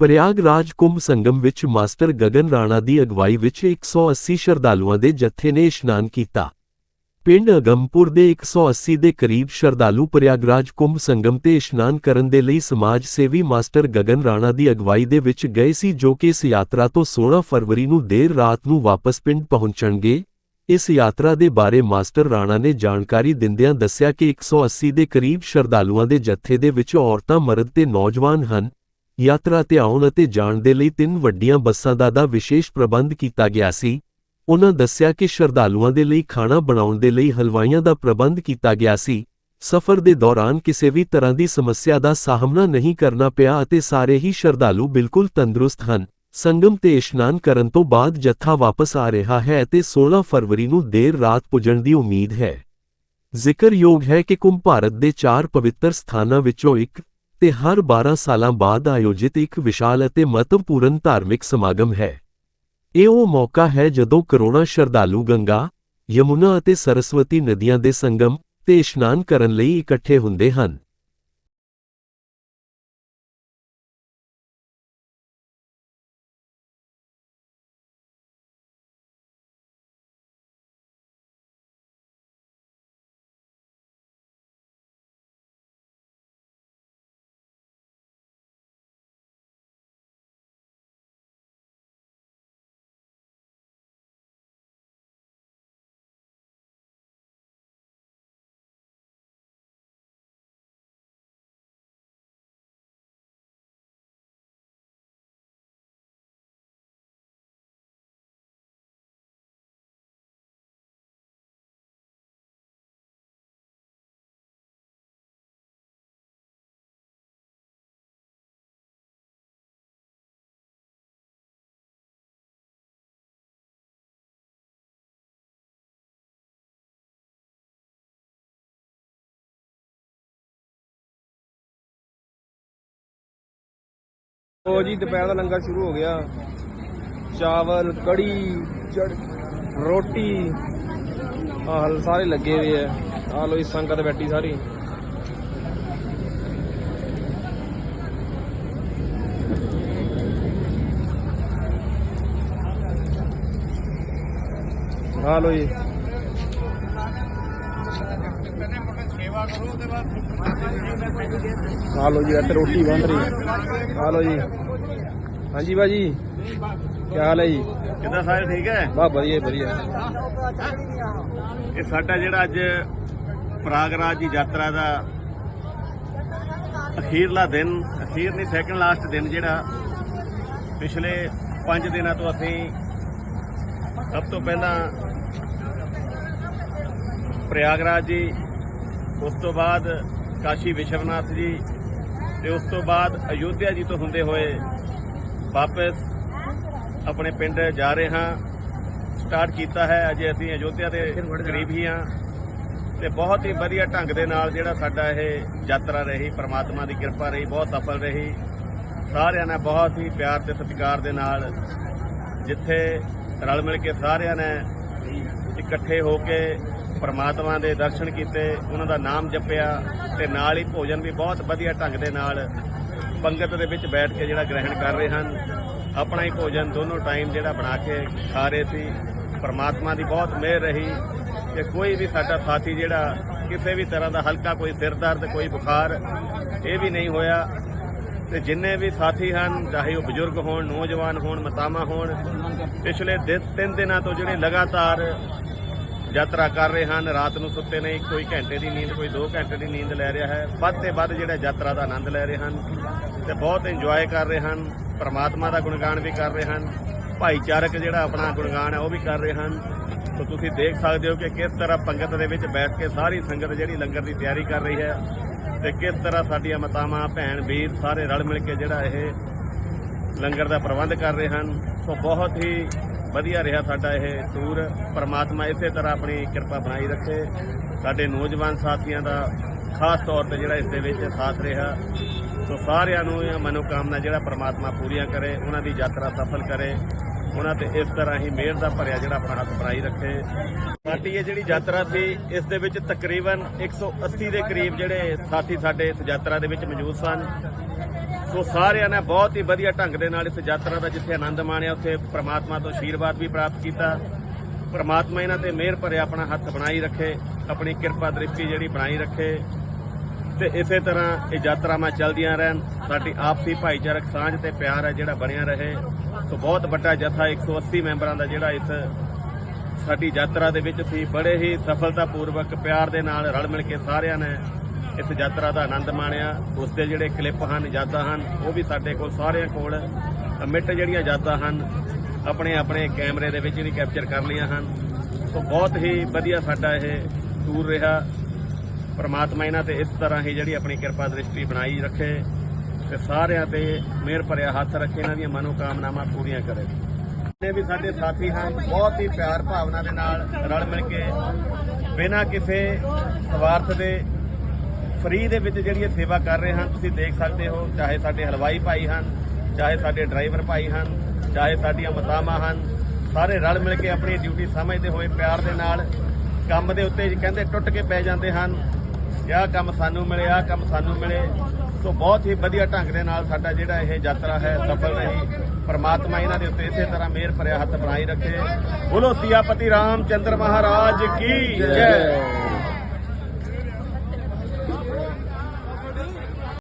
ਪ੍ਰਯਾਗਰਾਜ ਕੁੰਭ ਸੰਗਮ ਵਿੱਚ ਮਾਸਟਰ ਗਗਨ ਰਾਣਾ ਦੀ ਅਗਵਾਈ ਵਿੱਚ 180 ਸ਼ਰਧਾਲੂਆਂ ਦੇ ਜੱਥੇ ਨੇ ਇਸ਼ਨਾਨ ਕੀਤਾ। ਪਿੰਡ ਅਗੰਮਪੁਰ ਦੇ 180 ਦੇ ਕਰੀਬ ਸ਼ਰਧਾਲੂ ਪ੍ਰਯਾਗਰਾਜ ਕੁੰਭ ਸੰਗਮ ਤੇ ਇਸ਼ਨਾਨ ਕਰਨ ਦੇ ਲਈ ਸਮਾਜ ਸੇਵੀ ਮਾਸਟਰ ਗਗਨ ਰਾਣਾ ਦੀ ਅਗਵਾਈ ਦੇ ਵਿੱਚ ਗਏ ਸੀ ਜੋ ਕਿ ਇਸ ਯਾਤਰਾ ਤੋਂ 16 ਫਰਵਰੀ ਨੂੰ ਦੇਰ ਰਾਤ ਨੂੰ ਵਾਪਸ ਪਿੰਡ ਪਹੁੰਚਣਗੇ। ਇਸ ਯਾਤਰਾ ਦੇ ਬਾਰੇ ਮਾਸਟਰ ਰਾਣਾ ਨੇ ਜਾਣਕਾਰੀ ਦਿੰਦਿਆਂ ਦੱਸਿਆ ਕਿ 180 ਦੇ ਕਰੀਬ ਸ਼ਰਧਾਲੂਆਂ ਦੇ ਜੱਥੇ ਦੇ ਵਿੱਚ ਔਰਤਾਂ, ਮਰਦ ਤੇ ਨੌਜਵਾਨ ਹਨ। ਯਾਤਰਾ ਤੇ ਆਉਣ ਅਤੇ ਜਾਣ ਦੇ ਲਈ ਤਿੰਨ ਵੱਡੀਆਂ ਬੱਸਾਂ ਦਾ ਦਾ ਵਿਸ਼ੇਸ਼ ਪ੍ਰਬੰਧ ਕੀਤਾ ਗਿਆ ਸੀ। ਉਨ੍ਹਾਂ ਦੱਸਿਆ ਕਿ ਸ਼ਰਧਾਲੂਆਂ ਦੇ ਲਈ ਖਾਣਾ ਬਣਾਉਣ ਦੇ ਲਈ ਹਲਵਾਈਆਂ ਦਾ ਪ੍ਰਬੰਧ ਕੀਤਾ ਗਿਆ ਸੀ। ਸਫ਼ਰ ਦੇ ਦੌਰਾਨ ਕਿਸੇ ਵੀ ਤਰ੍ਹਾਂ ਦੀ ਸਮੱਸਿਆ ਦਾ ਸਾਹਮਣਾ ਨਹੀਂ ਕਰਨਾ ਪਿਆ ਅਤੇ ਸਾਰੇ ਹੀ ਸ਼ਰਧਾਲੂ ਬਿਲਕੁਲ ਤੰਦਰੁਸਤ ਹਨ। ਸੰਗਮ ਤੇ ਇਸ਼ਨਾਨ ਕਰਨ ਤੋਂ ਬਾਅਦ ਜੱਥਾ ਵਾਪਸ ਆ ਰਿਹਾ ਹੈ ਅਤੇ 16 ਫਰਵਰੀ ਨੂੰ ਦੇਰ ਰਾਤ ਪੁੱਜਣ ਦੀ ਉਮੀਦ ਹੈ। ਜ਼ਿਕਰਯੋਗ ਹੈ ਕਿ ਕੁੰਭ ਭਾਰਤ ਦੇ ਚਾਰ ਪਵਿੱਤਰ ਸਥਾਨਾਂ ਵਿੱਚੋਂ ਇੱਕ ਤੇ ਹਰ 12 ਸਾਲਾਂ ਬਾਅਦ ਆਯੋਜਿਤ ਇੱਕ ਵਿਸ਼ਾਲ ਅਤੇ ਮਹੱਤਵਪੂਰਨ ਧਾਰਮਿਕ ਸਮਾਗਮ ਹੈ। ਇਹ ਉਹ ਮੌਕਾ ਹੈ ਜਦੋਂ ਕਰੋੜਾਂ ਸ਼ਰਧਾਲੂ ਗੰਗਾ, ਯਮੁਨਾ ਅਤੇ ਸਰਸਵਤੀ ਨਦੀਆਂ ਦੇ ਸੰਗਮ ਤੇ ਇਸ਼ਨਾਨ ਕਰਨ ਲਈ ਇਕੱਠੇ ਹੁੰਦੇ ਹਨ। ਉਹ ਜੀ, ਦੁਪਹਿਰ ਦਾ ਲੰਗਰ ਸ਼ੁਰੂ ਹੋ ਗਿਆ। ਚਾਵਲ, ਕੜੀ ਰੋਟੀ। ਆਹ ਸਾਰੇ ਲੱਗੇ ਹੋਏ ਆ। ਆਹ ਲੋ ਜੀ, ਸੰਗਤ ਬੈਠੀ ਸਾਰੀ। ਆਹ ਲੋ ਜੀ। ਆ ਲੋ ਜੀ ਇੱਥੇ ਰੋਟੀ ਬਣ ਰਹੀ ਆ ਲੋ ਜੀ। ਹਾਂਜੀ ਬਾਜੀ ਕੀ ਹਾਲ ਹੈ ਜੀ? ਕਿੱਦਾਂ ਸਾਰੇ ਠੀਕ ਹੈ? ਬਾ ਵਧੀਆ ਵਧੀਆ। ਇਹ ਸਾਡਾ ਜਿਹੜਾ ਅੱਜ ਪ੍ਰਾਗਰਾਜ ਦੀ ਯਾਤਰਾ ਦਾ ਅਖੀਰਲਾ ਦਿਨ ਅਖੀਰ ਨਹੀਂ ਸੈਕੰਡ ਲਾਸਟ ਦਿਨ ਜਿਹੜਾ ਪਿਛਲੇ 5 ਦਿਨਾਂ ਤੋਂ ਅਸੀਂ ਸਭ ਤੋਂ ਪਹਿਲਾਂ ਪ੍ਰਯਾਗਰਾਜ ਜੀ ਉਸ ਤੋਂ ਬਾਅਦ ਕਾਸ਼ੀ ਵਿਸ਼ਵਨਾਥ ਜੀ ਤੇ ਉਸ ਤੋਂ ਬਾਅਦ ਅਯੋਧਿਆ ਜੀ ਤੋਂ ਹੁੰਦੇ ਹੋਏ ਵਾਪਸ ਆਪਣੇ ਪਿੰਡ ਜਾ ਰਹੇ ਹਾਂ। ਸਟਾਰਟ ਕੀਤਾ ਹੈ। ਅਜੇ ਅਸੀਂ ਅਯੋਧਿਆ ਦੇ ਕਰੀਬ ਹੀ ਹਾਂ ਤੇ ਬਹੁਤ ਹੀ ਵਧੀਆ ਢੰਗ ਦੇ ਨਾਲ ਜਿਹੜਾ ਸਾਡਾ ਇਹ ਯਾਤਰਾ ਰਹੀ ਪ੍ਰਮਾਤਮਾ ਦੀ ਕਿਰਪਾ ਰਹੀ ਬਹੁਤ ਸਫਲ ਰਹੀ। ਸਾਰਿਆਂ ਨੇ ਬਹੁਤ ਹੀ ਪਿਆਰ ਤੇ ਸਤਿਕਾਰ ਦੇ ਨਾਲ ਜਿੱਥੇ ਰਲ ਮਿਲ ਕੇ ਸਾਰਿਆਂ ਨੇ ਇਕੱਠੇ ਹੋ ਕੇ ਪ੍ਰਮਾਤਮਾ ਦੇ ਦਰਸ਼ਨ ਕੀਤੇ, ਉਹਨਾਂ ਦਾ ਨਾਮ ਜਪਿਆ ਤੇ ਨਾਲ ਹੀ ਭੋਜਨ ਵੀ ਬਹੁਤ ਵਧੀਆ ਢੰਗ ਦੇ ਨਾਲ ਪੰਗਤ ਦੇ ਵਿੱਚ ਬੈਠ ਕੇ ਜਿਹੜਾ ਗ੍ਰਹਿਣ ਕਰ ਰਹੇ ਹਨ। ਆਪਣਾ ਹੀ ਭੋਜਨ ਦੋਨੋਂ ਟਾਈਮ ਜਿਹੜਾ ਬਣਾ ਕੇ ਖਾ ਰਹੇ ਸੀ। ਪਰਮਾਤਮਾ ਦੀ ਬਹੁਤ ਮਿਹਰ ਰਹੀ ਕਿ ਕੋਈ ਵੀ ਸਾਡਾ ਸਾਥੀ ਜਿਹੜਾ ਕਿਸੇ ਵੀ ਤਰ੍ਹਾਂ ਦਾ ਹਲਕਾ ਕੋਈ ਸਿਰ ਦਰਦ ਕੋਈ ਬੁਖਾਰ, ਇਹ ਵੀ ਨਹੀਂ ਹੋਇਆ। ਤੇ ਜਿੰਨੇ ਵੀ ਸਾਥੀ ਹਨ, ਚਾਹੇ ਉਹ ਬਜ਼ੁਰਗ ਹੋਣ, ਨੌਜਵਾਨ ਹੋਣ, ਮਤਾਮਾ ਹੋਣ, ਪਿਛਲੇ ਦਿਨ- ਤਿੰਨ ਦਿਨਾਂ ਤੋਂ ਜਿਹੜੇ ਲਗਾਤਾਰ ਯਾਤਰਾ ਕਰ ਰਹੇ ਹਨ। ਰਾਤ ਨੂੰ ਸੁੱਤੇ ਨਹੀਂ ਕੋਈ ਘੰਟੇ ਦੀ ਨੀਂਦ, ਕੋਈ 2 ਘੰਟੇ ਦੀ ਨੀਂਦ ਲੈ ਰਿਹਾ ਹੈ। ਵੱਧ ਤੇ ਵੱਧ ਜਿਹੜਾ ਯਾਤਰਾ ਦਾ ਆਨੰਦ ਲੈ ਰਹੇ ਹਨ ਤੇ ਬਹੁਤ ਇੰਜੋਏ ਕਰ ਰਹੇ ਹਨ। ਪਰਮਾਤਮਾ ਦਾ ਗੁਣਗਾਨ ਵੀ ਕਰ ਰਹੇ ਹਨ। ਭਾਈਚਾਰਕ ਜਿਹੜਾ ਆਪਣਾ ਗੁਣਗਾਨ ਹੈ, ਉਹ ਵੀ ਕਰ ਰਹੇ ਹਨ। ਸੋ ਤੁਸੀਂ ਦੇਖ ਸਕਦੇ ਹੋ ਕਿ ਕਿਸ ਤਰ੍ਹਾਂ ਪੰਗਤ ਦੇ ਵਿੱਚ ਬੈਠ ਕੇ ਸਾਰੀ ਸੰਗਤ ਜਿਹੜੀ ਲੰਗਰ ਦੀ ਤਿਆਰੀ ਕਰ ਰਹੀ ਹੈ ਤੇ ਕਿਸ ਤਰ੍ਹਾਂ ਸਾਡੀਆਂ ਮਾਤਾਵਾਂ, ਭੈਣ, ਵੀਰ ਸਾਰੇ ਰਲ ਮਿਲ ਕੇ ਜਿਹੜਾ ਇਹ ਲੰਗਰ ਦਾ ਪ੍ਰਬੰਧ ਕਰ ਰਹੇ ਹਨ। ਸੋ ਬਹੁਤ ਹੀ ਵਧੀਆ ਰਿਹਾ ਸਾਡਾ ਇਹ ਟੂਰ। ਪਰਮਾਤਮਾ ਇਸੇ ਤਰ੍ਹਾਂ ਆਪਣੀ ਕਿਰਪਾ ਬਣਾਈ ਰੱਖੇ। ਸਾਡੇ ਨੌਜਵਾਨ ਸਾਥੀਆਂ ਦਾ ਖਾਸ ਤੌਰ ਤੇ ਜਿਹੜਾ ਇਸ ਦੇ ਵਿੱਚ ਸਾਥ ਰਿਹਾ। ਸੋ ਸਾਰਿਆਂ ਨੂੰ ਇਹ ਮਨੋਕਾਮਨਾ ਜਿਹੜਾ ਪਰਮਾਤਮਾ ਪੂਰੀਆਂ ਕਰੇ, ਉਹਨਾਂ ਦੀ ਯਾਤਰਾ ਸਫਲ ਕਰੇ। ਉਹਨਾਂ ਤੇ ਇਸ ਤਰ੍ਹਾਂ ਹੀ ਮਿਹਰ ਦਾ ਭਰਿਆ ਜਿਹੜਾ ਆਪਣਾ ਹੱਥ ਬਣਾਈ ਰੱਖੇ। ਸਾਡੀ ਇਹ ਜਿਹੜੀ ਯਾਤਰਾ ਸੀ, ਇਸ ਦੇ ਵਿੱਚ ਤਕਰੀਬਨ 180 ਦੇ ਕਰੀਬ ਜਿਹੜੇ ਸਾਥੀ ਸਾਡੇ ਇਸ ਯਾਤਰਾ ਦੇ ਵਿੱਚ ਮੌਜੂਦ ਸਨ। ਸੋ ਸਾਰਿਆਂ ਨੇ ਬਹੁਤ ਹੀ ਵਧੀਆ ਢੰਗ ਦੇ ਨਾਲ ਇਸ ਯਾਤਰਾ ਦਾ ਜਿੱਥੇ ਆਨੰਦ ਮਾਣਿਆ, ਉੱਥੇ ਪ੍ਰਮਾਤਮਾ ਤੋਂ ਆਸ਼ੀਰਵਾਦ ਵੀ ਪ੍ਰਾਪਤ ਕੀਤਾ। ਪ੍ਰਮਾਤਮਾ ਇਹਨਾਂ ਤੇ ਮਿਹਰ ਭਰੇ ਆਪਣਾ ਹੱਥ ਬਣਾਈ ਰੱਖੇ, ਆਪਣੀ ਕਿਰਪਾ ਦ੍ਰਿਸ਼ਟੀ ਜਿਹੜੀ ਬਣਾਈ ਰੱਖੇ। ਤੇ ਇਸੇ ਤਰ੍ਹਾਂ ਇਹ ਯਾਤਰਾਵਾਂ ਚੱਲਦੀਆਂ ਰਹਿਣ, ਸਾਡੀ ਆਪਸੀ ਭਾਈਚਾਰਕ ਸਾਂਝ ਤੇ ਪਿਆਰ ਹੈ ਜਿਹੜਾ ਬਣਿਆ ਰਹੇ। ਸੋ ਬਹੁਤ ਵੱਡਾ ਜਥਾ 180 ਮੈਂਬਰਾਂ ਦਾ ਜਿਹੜਾ ਇਸ ਸਾਡੀ ਯਾਤਰਾ ਦੇ ਵਿੱਚ ਸੀ। ਬੜੇ ਹੀ ਸਫਲਤਾਪੂਰਵਕ ਪਿਆਰ ਦੇ ਨਾਲ ਰਲ ਮਿਲ ਕੇ ਸਾਰਿਆਂ ਨੇ ਇਸ ਯਾਤਰਾ ਦਾ ਆਨੰਦ ਮਾਣਿਆ। ਉਸ ਦੇ ਜਿਹੜੇ ਕਲਿੱਪ ਹਨ, ਯਾਦਾਂ ਹਨ, ਉਹ ਵੀ ਸਾਡੇ ਕੋਲ ਸਾਰਿਆਂ ਕੋਲ ਮਿੱਟ ਜਿਹੜੀਆਂ ਯਾਦਾਂ ਹਨ, ਆਪਣੇ ਆਪਣੇ ਕੈਮਰੇ ਦੇ ਵਿੱਚ ਵੀ ਕੈਪਚਰ ਕਰ ਲਈਆਂ ਹਨ। ਸੋ ਬਹੁਤ ਹੀ ਵਧੀਆ ਸਾਡਾ ਇਹ ਟੂਰ ਰਿਹਾ। ਪਰਮਾਤਮਾ ਇਹਨਾਂ ਤੇ ਇਸ ਤਰ੍ਹਾਂ ਹੀ ਜਿਹੜੀ ਆਪਣੀ ਕਿਰਪਾ ਦ੍ਰਿਸ਼ਟੀ ਬਣਾਈ ਰੱਖੇ ਤੇ ਸਾਰਿਆਂ ਤੇ ਮਿਹਰ ਭਰਿਆ ਹੱਥ ਰੱਖੇ, ਇਹਨਾਂ ਦੀਆਂ ਮਨੋਕਾਮਨਾਵਾਂ ਪੂਰੀਆਂ ਕਰੇ। ਇਹ ਵੀ ਸਾਡੇ ਸਾਥੀ ਹਨ, ਬਹੁਤ ਹੀ ਪਿਆਰ ਭਾਵਨਾ ਦੇ ਨਾਲ ਰਲ ਮਿਲ ਕੇ ਬਿਨਾਂ ਕਿਸੇ ਸਵਾਰਥ ਦੇ ਫ੍ਰੀ ਦੇ ਵਿੱਚ ਜਿਹੜੀ ਇਹ ਸੇਵਾ ਕਰ ਰਹੇ ਹਨ, ਤੁਸੀਂ ਦੇਖ ਸਕਦੇ ਹੋ, ਚਾਹੇ ਸਾਡੇ ਹਲਵਾਈ ਭਾਈ ਹਨ, ਚਾਹੇ ਸਾਡੇ ਡਰਾਈਵਰ ਭਾਈ ਹਨ, ਚਾਹੇ ਸਾਡੀਆਂ ਮਤਾਵਾਂ ਹਨ, ਸਾਰੇ ਰਲ ਮਿਲ ਕੇ ਆਪਣੀ ਡਿਊਟੀ ਸਮਝਦੇ ਹੋਏ, ਪਿਆਰ ਦੇ ਨਾਲ ਕੰਮ ਦੇ ਉੱਤੇ ਕਹਿੰਦੇ ਟੁੱਟ ਕੇ ਪੈ ਜਾਂਦੇ ਹਨ। ਕਿ ਆਹ ਕੰਮ ਸਾਨੂੰ ਮਿਲੇ, ਆਹ ਕੰਮ ਸਾਨੂੰ ਮਿਲੇ। ਸੋ ਬਹੁਤ ਹੀ ਵਧੀਆ ਢੰਗ ਦੇ ਨਾਲ ਸਾਡਾ ਜਿਹੜਾ ਇਹ ਯਾਤਰਾ ਹੈ ਸਫਲ ਰਹੀ। ਪਰਮਾਤਮਾ ਇਹਨਾਂ ਦੇ ਉੱਤੇ ਇਸੇ ਤਰ੍ਹਾਂ ਮਿਹਰ ਭਰਿਆ ਹੱਥ ਬਣਾਈ ਰੱਖੇ। ਬੋਲੋ ਸਿਆਪਤੀ ਰਾਮਚੰਦਰ ਮਹਾਰਾਜ ਕੀ ਜੈ।